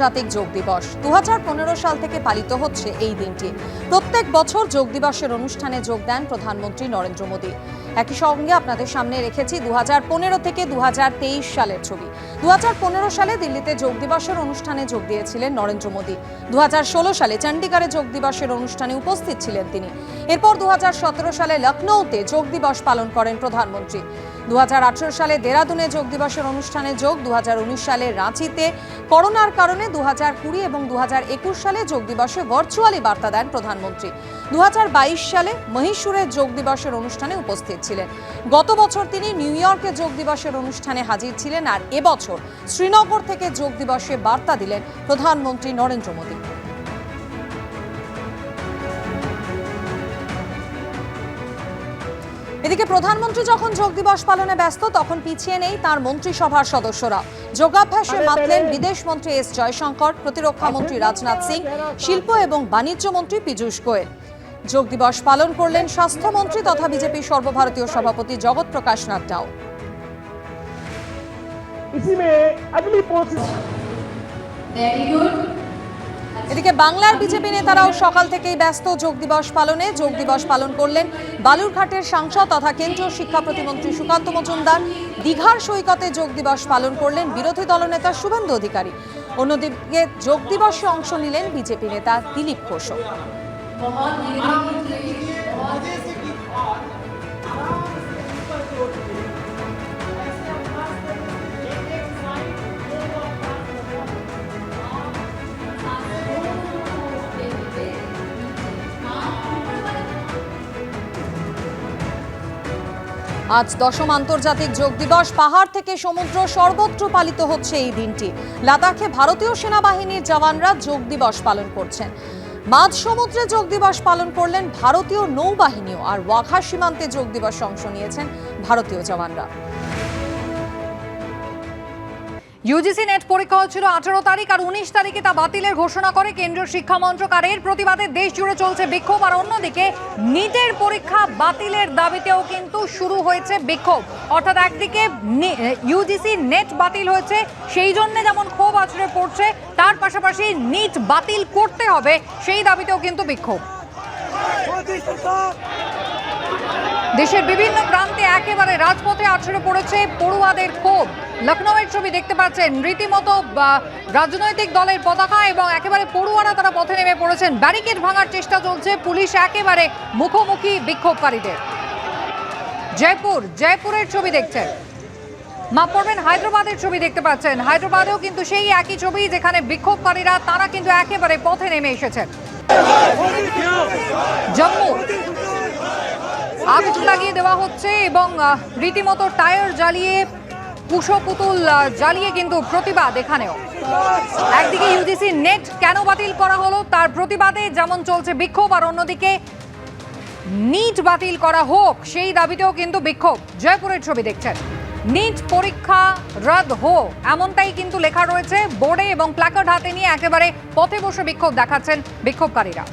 আন্তর্জাতিক যোগ দিবস। দু হাজার পনেরো সাল থেকে পালিত হচ্ছে এই দিনটি। প্রত্যেক বছর যোগ দিবসের অনুষ্ঠানে যোগ দেন প্রধানমন্ত্রী নরেন্দ্র মোদী। একই সঙ্গে আপনাদের সামনে রেখেছি দুহাজার পনেরো থেকে দুহাজার তেইশ সালের ছবি। দু সালে দিল্লিতে যোগ দিবসের অনুষ্ঠানে যোগ দিয়েছিলেন নরেন্দ্র মোদী। দুহাজার ষোলো সালে চণ্ডীগড়ে যোগ দিবসের অনুষ্ঠানে উপস্থিত ছিলেন তিনি। এরপর দুহাজার সতেরো সালে লখনৌতে যোগ দিবস পালন করেন প্রধানমন্ত্রী। দু হাজার আঠারো সালে দেরাদুনে যোগ দিবসের অনুষ্ঠানে যোগ দু হাজার উনিশ সালে রাঁচিতে করোনার কারণে দু এবং দু হাজার একুশ সালে যোগ দিবসে ভার্চুয়ালি বার্তা দেন প্রধানমন্ত্রী। দু হাজার বাইশ সালে মহীশূরে যোগ দিবসের অনুষ্ঠানে উপস্থিত ছিলেন। গত বছর তিনি নিউ ইয়র্কে যোগ দিবসের অনুষ্ঠানে হাজির ছিলেন আর এবছর শ্রীনগর থেকে যোগ দিবসে বার্তা দিলেন প্রধানমন্ত্রী নরেন্দ্র মোদী। এদিকে প্রধানমন্ত্রী যখন যোগ দিবস পালনে ব্যস্ত তখন পিছিয়ে নেই তার মন্ত্রিসভার সদস্যরা। যোগাভ্যাসে মাতলেন বিদেশ মন্ত্রী এস জয়শঙ্কর প্রতিরক্ষা মন্ত্রী রাজনাথ সিং শিল্প এবং বাণিজ্য মন্ত্রী পীযূষ গোয়েল। যোগ দিবস পালন করলেন স্বাস্থ্যমন্ত্রী তথা বিজেপি সর্বভারতীয় সভাপতি জগৎ প্রকাশ নাড্ডাও এদিকে বাংলার বিজেপি নেতারাও সকাল থেকেই ব্যস্ত যোগ দিবস পালনে। যোগ দিবস পালন করলেন বালুরঘাটের সাংসদ তথা কেন্দ্রীয় শিক্ষা প্রতিমন্ত্রী সুকান্ত মজুমদার। দীঘার সৈকতে যোগ দিবস পালন করলেন বিরোধী দলনেতা শুভেন্দু অধিকারী। অন্যদিকে যোগ দিবসে অংশ নিলেন বিজেপি নেতা দিলীপ ঘোষক। আজ দশম আন্তর্জাতিক যোগ দিবস। পাহাড় থেকে সমুদ্র সর্বত্র পালিত হচ্ছে এই দিনটি। লাদাখে ভারতীয় সেনাবাহিনীর জওয়ানরা যোগ দিবস পালন করছেন। মাঝ সমুদ্রে যোগ দিবস পালন করলেন ভারতীয় নৌবাহিনীও আর ওয়াঘা সীমান্তে যোগ দিবস অংশ নিয়েছেন ভারতীয় জওয়ানরা। ইউজিসি নেট পরীক্ষা হচ্ছিল আঠারো তারিখ আর উনিশ তারিখে তা বাতিলের ঘোষণা করে কেন্দ্রীয় শিক্ষা মন্ত্রক। আর এর প্রতিবাদে দেশ জুড়ে চলছে বিক্ষোভ। আর অন্যদিকে নিটের পরীক্ষা বাতিলের দাবিতেও কিন্তু শুরু হয়েছে বিক্ষোভ। অর্থাৎ একদিকে ইউজিসি নেট বাতিল হয়েছে, সেই জন্য যেমন ক্ষোভ আছড়ে পড়ছে, তার পাশাপাশি নিট বাতিল করতে হবে, সেই দাবিতেও কিন্তু বিক্ষোভ। দেশের বিভিন্ন প্রান্তে একেবারে রাজপথে আছড়ে পড়েছে পড়ুয়াদের ক্ষোভ। লখনৌয়ের ছবি দেখতে পাচ্ছেন রীতিমতো রাজনৈতিক দলের পতাকা এবং একেবারে পড়ুয়ারা তারা পথে নেমে পড়েছেন। ব্যারিকেড ভাঙার চেষ্টা চলছে, পুলিশ একেবারে মুখোমুখি বিক্ষোভকারীদের। জয়পুর, জয়পুরের ছবি দেখছেন। মাপ পড়বেন হায়দ্রাবাদের ছবি দেখতে পাচ্ছেন। হায়দ্রাবাদেও কিন্তু সেই একই ছবি, যেখানে বিক্ষোভকারীরা, তারা কিন্তু একেবারে পথে নেমে এসেছেন। জম্মু আগুন লাগিয়ে দেওয়া হচ্ছে এবং রীতিমতো টায়ার জ্বালিয়ে কুশো পুতুল জ্বালিয়ে কিন্তু প্রতিবাদ এখানেও। একদিকে ইউজিসি নেট কেন বাতিল করা হলো তার প্রতিবাদে যেমন চলছে বিক্ষোভ, আর অন্যদিকে নিট বাতিল করা হোক, সেই দাবিতেও কিন্তু বিক্ষোভ। জয়পুরের ছবি দেখছেন। নিট পরীক্ষা রদ হো এমনটাই কিন্তু লেখা রয়েছে। বোর্ডে এবং প্ল্যাকার্ড হাতে নিয়ে একেবারে পথে বসে বিক্ষোভ দেখাচ্ছেন বিক্ষোভকারীরা।